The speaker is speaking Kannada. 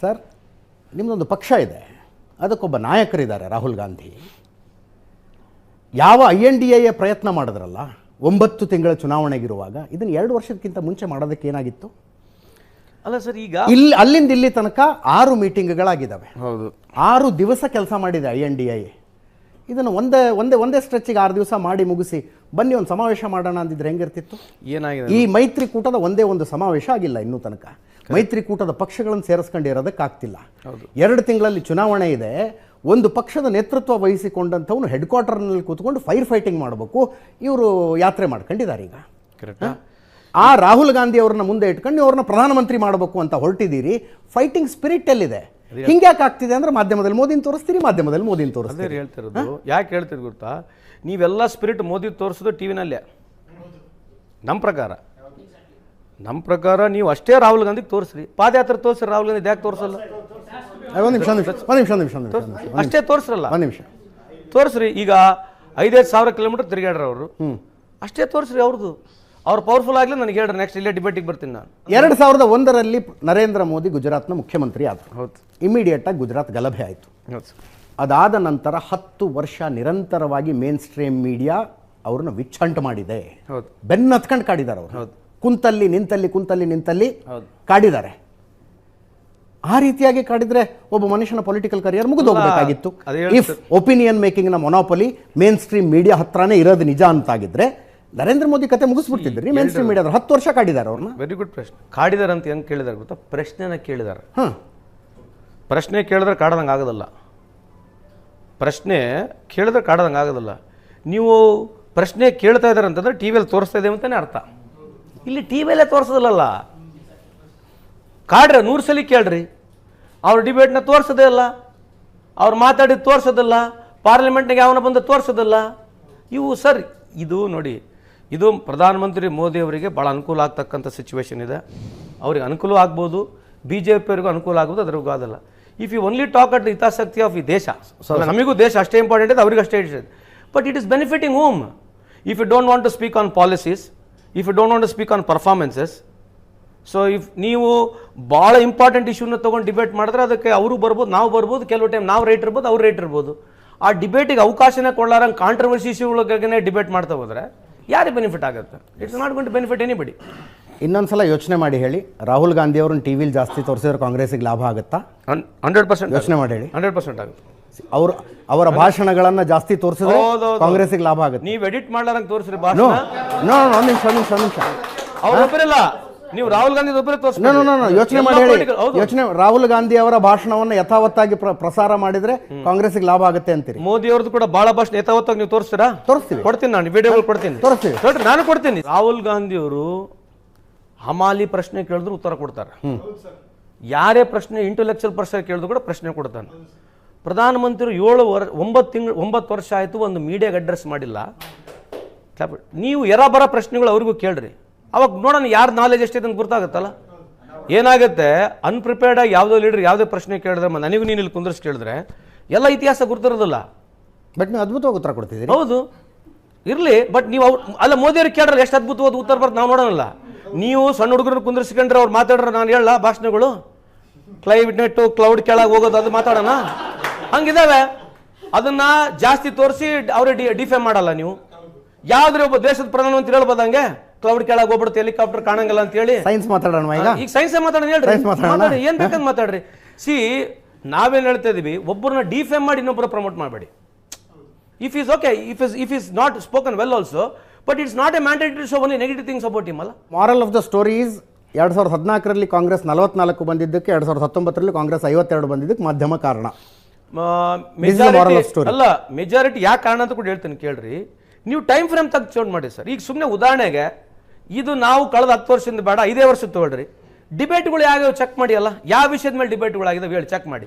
ಸರ್ ನಿಮ್ಮದೊಂದು ಪಕ್ಷ ಇದೆ. ಅದಕ್ಕೊಬ್ಬ ನಾಯಕರಿದ್ದಾರೆ ರಾಹುಲ್ ಗಾಂಧಿ. ಯಾವ ಐ ಎನ್ ಡಿ ಎ ಪ್ರಯತ್ನ ಮಾಡಿದ್ರಲ್ಲ ಒಂಬತ್ತು ತಿಂಗಳ ಚುನಾವಣೆಗಿರುವಾಗ ಇದನ್ನು ಎರಡು ವರ್ಷಕ್ಕಿಂತ ಮುಂಚೆ ಮಾಡೋದಕ್ಕೆ ಏನಾಗಿತ್ತು? ಅಲ್ಲ ಸರ್ ಈಗ ಇಲ್ಲಿ ಅಲ್ಲಿಂದ ಇಲ್ಲಿ ತನಕ ಆರು ಮೀಟಿಂಗ್ಗಳಾಗಿದ್ದಾವೆ. ಹೌದು. ಆರು ದಿವಸ ಕೆಲಸ ಮಾಡಿದೆ ಐ ಎನ್ ಡಿ ಐ ಇದನ್ನು ಒಂದೇ ಒಂದೇ ಒಂದೇ ಸ್ಟ್ರೆಚ್ಗೆ ಆರು ದಿವಸ ಮಾಡಿ ಮುಗಿಸಿ ಬನ್ನಿ ಒಂದು ಸಮಾವೇಶ ಮಾಡೋಣ ಅಂದಿದ್ರೆ ಹೆಂಗಿರ್ತಿತ್ತು? ಏನಾಗಿದೆ? ಈ ಮೈತ್ರಿಕೂಟದ ಒಂದೇ ಒಂದು ಸಮಾವೇಶ ಆಗಿಲ್ಲ ಇನ್ನೂ ತನಕ. ಮೈತ್ರಿಕೂಟದ ಪಕ್ಷಗಳನ್ನು ಸೇರಿಸ್ಕೊಂಡಿರೋದಕ್ಕಾಗ್ತಿಲ್ಲ ಎರಡು ತಿಂಗಳಲ್ಲಿ ಚುನಾವಣೆ ಇದೆ. ಒಂದು ಪಕ್ಷದ ನೇತೃತ್ವ ವಹಿಸಿಕೊಂಡಂಥವನು ಹೆಡ್ ಕ್ವಾರ್ಟರ್ನಲ್ಲಿ ಕೂತ್ಕೊಂಡು ಫೈರ್ ಫೈಟಿಂಗ್ ಮಾಡಬೇಕು. ಇವರು ಯಾತ್ರೆ ಮಾಡ್ಕೊಂಡಿದ್ದಾರೆ ಈಗ. ಕರೆಕ್ಟ್ ಆ ರಾಹುಲ್ ಗಾಂಧಿ ಅವ್ರನ್ನ ಮುಂದೆ ಇಟ್ಕೊಂಡು ಅವ್ರನ್ನ ಪ್ರಧಾನಮಂತ್ರಿ ಮಾಡಬೇಕು ಅಂತ ಹೊರಟಿದ್ದೀರಿ. ಫೈಟಿಂಗ್ ಸ್ಪಿರಿಟ್ ಎಲ್ಲಿದೆ? ಹಿಂಗ್ಯಾಕೆ ಆಗ್ತಿದೆ ಅಂದ್ರೆ ಮಾಧ್ಯಮದಲ್ಲಿ ಮೋದಿನ ತೋರಿಸ್ತೀರಿ ಮಾಧ್ಯಮದಲ್ಲಿ ಮೋದಿನ ತೋರಿಸ್ತೀರಿ. ಹೇಳ್ತಿರೋದು. ಯಾಕೆ ಹೇಳ್ತಿದ್ ಗೊತ್ತಾ? ನೀವೆಲ್ಲ ಸ್ಪಿರಿಟ್ ಮೋದಿ ತೋರಿಸೋದು ಟಿ ವಿನಲ್ಲೇ. ನಮ್ಮ ಪ್ರಕಾರ. ನಮ್ಮ ಪ್ರಕಾರ ನೀವು ಅಷ್ಟೇ ರಾಹುಲ್ ಗಾಂಧಿಗೆ ತೋರಿಸ್ರಿ. ಪಾದಯಾತ್ರೆ ತೋರಿಸ್ರಿ ರಾಹುಲ್ ಗಾಂಧಿ ಯಾಕೆ ತೋರಿಸಲ್ಲ? ಒಂದು ನಿಮಿಷ ಒಂದು ನಿಮಿಷ ಒಂದು ನಿಮಿಷ ನಿಮಿಷ ಒಂದು ನಿಮಿಷ ಅಷ್ಟೇ ತೋರಿಸ್ರಲ್ಲ. ಒಂದು ನಿಮಿಷ. ತೋರಿಸ್ರಿ ಈಗ ಐದೈದು ಸಾವಿರ ಕಿಲೋಮೀಟರ್ ತಿರುಗಾಡ್ರ ಅವರು ಅಷ್ಟೇ ತೋರಿಸ್ರಿ ಅವ್ರದ್ದು ಅವ್ರು ಪವರ್ಫುಲ್ ಆಗಲಿ ನನಗೆ ಹೇಳ್ರಿ ನೆಕ್ಸ್ಟ್ ಇಲ್ಲೇ ಡಿಬೇಟಿಗೆ ಬರ್ತೀನಿ ನಾನು. ಎರಡು ಸಾವಿರದ ಒಂದರಲ್ಲಿ ನರೇಂದ್ರ ಮೋದಿ ಗುಜರಾತ್ನ ಮುಖ್ಯಮಂತ್ರಿ ಆದರು. ಹೌದು. ಇಮಿಡಿಯೇಟ್ ಆಗಿ ಗುಜರಾತ್ ಗಲಭೆ ಆಯಿತು. ಹೌದು. ಅದಾದ ನಂತರ ಹತ್ತು ವರ್ಷ ನಿರಂತರವಾಗಿ ಮೇನ್ ಸ್ಟ್ರೀಮ್ ಮೀಡಿಯಾ ಅವ್ರನ್ನ ವಿಚ್ಛಂಟ್ ಮಾಡಿದೆ. ಹೌದು. ಬೆನ್ನ ಹತ್ಕೊಂಡು ಕಾಡಿದ್ದಾರೆ ಅವರು. ಹೌದು. ಕುಂತಲ್ಲಿ ನಿಂತಲ್ಲಿ ಕುಂತಲ್ಲಿ ನಿಂತಲ್ಲಿ ಹೌದು. ಕಾಡಿದ್ದಾರೆ. ಆ ರೀತಿಯಾಗಿ ಕಾಡಿದ್ರೆ ಒಬ್ಬ ಮನುಷ್ಯನ ಪೊಲಿಟಿಕಲ್ ಕರಿಯರ್ ಮುಗಿದು ಹೋಗಬೇಕಾಗಿತ್ತು. ಇಫ್ ಒಪಿನಿಯನ್ ಮೇಕಿಂಗ್ನ ಮೊನೋಪಲಿ ಮೇನ್ ಸ್ಟ್ರೀಮ್ ಮೀಡಿಯಾ ಹತ್ರನೇ ಇರೋದು ನಿಜ ಅಂತಾಗಿದ್ರೆ ನರೇಂದ್ರ ಮೋದಿ ಕತೆ ಮುಗಿಸ್ಬಿಡ್ತಿದ್ರಿ ಮೇನ್ ಸ್ಟ್ರೀಮ್ ಮೀಡಿಯಾದ್ರು ಹತ್ತು ವರ್ಷ ಕಾಡಿದ್ದಾರೆ ಅವ್ರನ್ನ? ವೆರಿ ಗುಡ್ ಪ್ರಶ್ನೆ. ಕಾಡಿದಾರೆ ಅಂತ ಹೆಂಗೆ ಕೇಳಿದಾರೆ ಗೊತ್ತಾ? ಪ್ರಶ್ನೆನ ಕೇಳಿದಾರೆ. ಹಾಂ. ಪ್ರಶ್ನೆ ಕೇಳಿದ್ರೆ ಕಾಡ್ದಂಗೆ ಆಗೋದಲ್ಲ. ಪ್ರಶ್ನೆ ಕೇಳಿದ್ರೆ ಕಾಡ್ದಂಗೆ ಆಗೋದಲ್ಲ. ನೀವು ಪ್ರಶ್ನೆ ಕೇಳ್ತಾ ಇದ್ದಾರೆ ಅಂತಂದ್ರೆ ಟಿ ವಿಯಲ್ಲಿ ತೋರಿಸ್ತಾ ಇದೆ ಅಂತಲೇ ಅರ್ಥ. ಇಲ್ಲಿ ಟಿ ವಿಯಲ್ಲೇ ತೋರಿಸೋದಲ್ಲ ಕಾಡ್ರೆ ನೂರು ಸಲ ಕೇಳ್ರಿ. ಅವ್ರ ಡಿಬೇಟ್ನ ತೋರಿಸೋದೇ ಅಲ್ಲ. ಅವ್ರು ಮಾತಾಡಿದ್ದು ತೋರಿಸೋದಲ್ಲ. ಪಾರ್ಲಿಮೆಂಟ್ನಾಗೆ ಯಾವನ ಬಂದು ತೋರಿಸೋದಲ್ಲ. ಇವು ಸರ್ ಇದು ನೋಡಿ ಇದು ಪ್ರಧಾನಮಂತ್ರಿ ಮೋದಿ ಅವರಿಗೆ ಭಾಳ ಅನುಕೂಲ ಆಗ್ತಕ್ಕಂಥ ಸಿಚುವೇಶನ್ ಇದೆ. ಅವ್ರಿಗೆ ಅನುಕೂಲ ಆಗ್ಬೋದು ಬಿ ಜೆ ಪಿಯವರಿಗೂ ಅನುಕೂಲ ಆಗ್ಬೋದು ಅದ್ರಿಗೂ ಆಗೋಲ್ಲ. If you only talk at ಹಿತಾಸಕ್ತಿ ಆಫ್ ಈ ದೇಶ ನಮಗೂ ದೇಶ ಅಷ್ಟೇ ಇಂಪಾರ್ಟೆಂಟ್ ಇದೆ ಅವ್ರಿಗೆ ಅಷ್ಟೇ ಇದೆ. But it is benefiting home if you don't want to speak on policies if you don't want to speak on performances so if ನೀವು ಭಾಳ ಇಂಪಾರ್ಟೆಂಟ್ ಇಶ್ಯೂನ ತೊಗೊಂಡು ಡಿಬೇಟ್ ಮಾಡಿದ್ರೆ ಅದಕ್ಕೆ ಅವರು ಬರ್ಬೋದು ನಾವು ಬರ್ಬೋದು ಕೆಲವು ಟೈಮ್ ನಾವು ರೈಟ್ ಇರ್ಬೋದು ಅವ್ರು ರೈಟ್ ಇರ್ಬೋದು. ಆ ಡಿಬೇಟಿಗೆ ಅವಕಾಶನೇ ಕೊಡಲಾರಂಗೆ ಕಾಂಟ್ರವರ್ಸಿ ಇಶ್ಯೂಗಳಿಗೆ ಡಿಬೇಟ್ ಮಾಡ್ತಾ ಹೋದ್ರೆ ಯಾರಿಗೆ ಬೆನಿಫಿಟ್ ಆಗುತ್ತೆ? It's not gone to benefit anybody ಇನ್ನೊಂದ್ಸಲ ಯೋಚನೆ ಮಾಡಿ ಹೇಳಿ. ರಾಹುಲ್ ಗಾಂಧಿ ಅವ್ರನ್ನ ಟಿ ವಿಲಿ ಜಾಸ್ತಿ ತೋರಿಸಿದ್ರೆ ಕಾಂಗ್ರೆಸ್ಸಿಗೆ ಲಾಭ ಆಗುತ್ತಾ? ಹಂಡ್ರೆಡ್ ಪರ್ಸೆಂಟ್ ಯೋಚನೆ ಮಾಡಿ ಹೇಳಿ. ಹಂಡ್ರೆಡ್ ಪರ್ಸೆಂಟ್ ಆಗುತ್ತೆ. ಅವ್ರ ಅವರ ಭಾಷಣಗಳನ್ನ ಜಾಸ್ತಿ ತೋರಿಸಿದ್ರೆ ಕಾಂಗ್ರೆಸ್ಗೆ ಕಾಂಗ್ರೆಸ್ಸಿಗೆ ಲಾಭ ಆಗುತ್ತೆ. ನೀವು ಎಡಿಟ್ ಮಾಡ್ಲಾರಂಗೆ ತೋರಿಸ್ರಿ ನೋ ಭಾಷಣ ನೋ ಒಂದು ನಿಮಿಷ ಒಂದು ನಿಮಿಷ ಒಂದು ನಿಮಿಷ. ಅವ್ರೊಬ್ಬರಿಲ್ಲ ನೀವು ರಾಹುಲ್ ಗಾಂಧಿ ಒಬ್ಬರೇ ತೋರಿಸ್ತಾರೆ ಯೋಚನೆ ಮಾಡಿ ಹೇಳಿ. ಯೋಚನೆ ರಾಹುಲ್ ಗಾಂಧಿ ಅವರ ಭಾಷಣವನ್ನು ಯಥಾವತ್ತಾಗಿ ಪ್ರ- ಪ್ರಸಾರ ಮಾಡಿದ್ರೆ ಕಾಂಗ್ರೆಸ್ಗೆ ಲಾಭ ಆಗುತ್ತೆ ಅಂತೀರಿ. ಮೋದಿ ಅವ್ರದ್ದು ಕೂಡ ಬಹಳ ಭಾಷಣ ಯಥಾವತ್ತಾಗಿ ನೀವು ತೋರಿಸ್ತೀರಾ? ತೋರಿಸ್ತೀವಿ. ಕೊಡ್ತೀನಿ ನಾನು ವಿಡಿಯೋಗಳು ಕೊಡ್ತೀನಿ. ತೋರಿಸ್ತೀವಿ. ನೋಡ್ರಿ ನಾನು ಕೊಡ್ತೀನಿ. ರಾಹುಲ್ ಗಾಂಧಿ ಅವರು ಹಮಾಲಿ ಪ್ರಶ್ನೆ ಕೇಳಿದ್ರು ಉತ್ತರ ಕೊಡ್ತಾರೆ. ಯಾರೇ ಪ್ರಶ್ನೆ ಇಂಟೆಲೆಕ್ಚುಯಲ್ ಪ್ರಶ್ನೆ ಕೇಳಿದ್ರು ಕೂಡ ಪ್ರಶ್ನೆ ಕೊಡ್ತಾನೆ. ಪ್ರಧಾನಮಂತ್ರಿ ಏಳು ವರ್ ಒಂಬತ್ತು ತಿಂಗಳು ಒಂಬತ್ತು ವರ್ಷ ಆಯಿತು ಒಂದು ಮೀಡಿಯಾಗೆ ಅಡ್ರೆಸ್ ಮಾಡಿಲ್ಲ. ನೀವು ಎರ ಬರ ಪ್ರಶ್ನೆಗಳು ಅವ್ರಿಗೂ ಕೇಳ್ರಿ. ಅವಾಗ ನೋಡೋಣ ಯಾರ ನಾಲೆಜ್ ಎಷ್ಟಿದೆ ಅಂತ ಗೊತ್ತಾಗುತ್ತಲ್ಲ? ಏನಾಗುತ್ತೆ? ಅನ್ಪ್ರಿಪೇರ್ಡ್ ಆಗಿ ಯಾವುದೋ ಲೀಡರ್ ಯಾವುದೇ ಪ್ರಶ್ನೆ ಕೇಳಿದ್ರೆ ನನಗೂ ನೀನು ಇಲ್ಲಿ ಕುಂದರ್ಸಿ ಕೇಳಿದ್ರೆ ಎಲ್ಲ ಇತಿಹಾಸ ಗುರ್ತಿರೋದಿಲ್ಲ. ಬಟ್ ನೀವು ಅದ್ಭುತವಾಗಿ ಉತ್ತರ ಕೊಡ್ತಿದ್ದೀರಿ. ಹೌದು. ಇರಲಿ ಬಟ್ ನೀವು ಅವ್ರು ಅಲ್ಲ ಮೋದಿ ಅವ್ರಿಗೆ ಕೇಳ್ರಲ್ಲ ಎಷ್ಟು ಅದ್ಭುತವಾದ ಉತ್ತರ ಬರ್ತದೆ ನಾವು ನೋಡೋಣಲ್ಲ. ನೀವು ಸಣ್ಣ ಹುಡುಗರನ್ನ ಕುಂದಿರ್ಸ್ಕೊಂಡ್ರೆ ಅವ್ರು ಮಾತಾಡ್ರೆ ನಾನು ಹೇಳಲ್ಲ ಭಾಷಣಗಳು? ಕ್ಲೈಮೇಟ್ ಕ್ಲೌಡ್ ಕೆಳಗೆ ಹೋಗೋದು ಅದು ಮಾತಾಡೋಣ? ಹಂಗಿದ್ದಾವೆ ಅದನ್ನ ಜಾಸ್ತಿ ತೋರಿಸಿ ಅವ್ರಿಗೆ ಡಿಫೆ ಮಾಡಲ್ಲ ನೀವು. ಯಾವ್ದ್ರೆ ಒಬ್ಬ ದೇಶದ ಪ್ರಧಾನಮಂತ್ರಿ ಹೇಳ್ಬೋದು ಹಂಗೆ? ಕ್ಲೌಡ್ ಕೆಳಗೆ ಹೋಗ್ಬಿಡುತ್ತೆ ಹೆಲಿಕಾಪ್ಟರ್ ಕಾಣಂಗಿಲ್ಲ ಅಂತ ಹೇಳಿ ಸೈನ್ಸ್ ಮಾತಾಡೋಣ ಈಗ? ಈಗ ಸೈನ್ಸ್ ಮಾತಾಡೋಣ ಹೇಳ್ರಿ. Science ಮಾತಾಡೋಣ? ಮಾತಾಡಿ ಏನ್ ಬೇಕಂತ ಮಾತಾಡ್ರಿ. ಸಿ ನಾವೇನ್ ಹೇಳ್ತಾ ಇದೀವಿ ಒಬ್ಬರನ್ನ ಡಿಫೇಮ್ ಮಾಡಿ ಇನ್ನೊಬ್ಬರ ಪ್ರಮೋಟ್ ಮಾಡಬೇಡಿ. If is okay if is if is not spoken well also but it's not a mandatory show only negative things about him ಅಲ್ಲ? ಮಾರಲ್ ಆಫ್ ದ ಸ್ಟೋರೀಸ್ ಎರಡು ಸಾವಿರದ ಹದಿನಾಲ್ಕರಲ್ಲಿ ಕಾಂಗ್ರೆಸ್ ನಲವತ್ನಾಲ್ಕು ಬಂದಿದ್ದಕ್ಕೆ ಎರಡು ಸಾವಿರದ ಹತ್ತೊಂಬತ್ತರಲ್ಲಿ ಕಾಂಗ್ರೆಸ್ ಐವತ್ತೆರಡು ಬಂದಿದ್ದಕ್ಕೆ ಮಾಧ್ಯಮ ಕಾರಣ. This is the moral of majority story. ಅಲ್ಲ ಮೆಜಾರಿಟಿ ಯಾಕೆ ಕಾರಣ ಅಂತ ಕೂಡ ಹೇಳ್ತೀನಿ ಕೇಳ್ರಿ. ನೀವು ಟೈಮ್ ಫ್ರೇಮ್ ತಗ್ ಚೌಂಡ್ ಮಾಡಿ ಸರ್. ಈಗ ಸುಮ್ಮನೆ ಉದಾಹರಣೆಗೆ ಇದು ನಾವು ಕಳೆದ ಹತ್ತು ವರ್ಷದಿಂದ ಬೇಡ ಐದೇ ವರ್ಷದ ತಗೊಳ್ರಿ. ಡಿಬೇಟ್ಗಳು ಯಾವ್ಯಾವ ಚೆಕ್ ಮಾಡಿ ಅಲ್ಲ ಯಾವ ವಿಷಯದ ಮೇಲೆ ಡಿಬೇಟ್ಗಳಾಗಿದೆ ಹೇಳಿ ಚೆಕ್ ಮಾಡಿ.